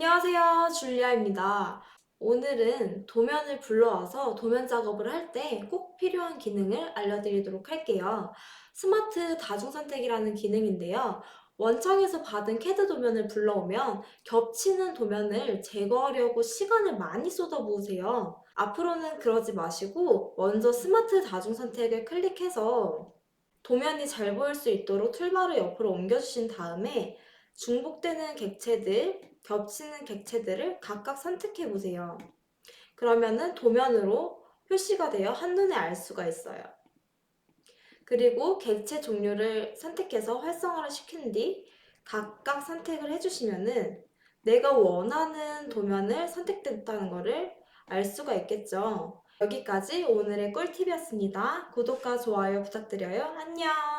안녕하세요. 줄리아입니다. 오늘은 도면을 불러와서 도면 작업을 할 때 꼭 필요한 기능을 알려드리도록 할게요. 스마트 다중선택이라는 기능인데요. 원청에서 받은 CAD 도면을 불러오면 겹치는 도면을 제거하려고 시간을 많이 쏟아부으세요. 앞으로는 그러지 마시고 먼저 스마트 다중 선택을 클릭해서 도면이 잘 보일 수 있도록 툴바를 옆으로 옮겨주신 다음에 중복되는 객체들, 겹치는 객체들을 각각 선택해 보세요. 그러면은 도면으로 표시가 되어 한눈에 알 수가 있어요. 그리고 객체 종류를 선택해서 활성화를 시킨 뒤 각각 선택을 해주시면은 내가 원하는 도면을 선택됐다는 것을 알 수가 있겠죠. 여기까지 오늘의 꿀팁이었습니다. 구독과 좋아요 부탁드려요. 안녕!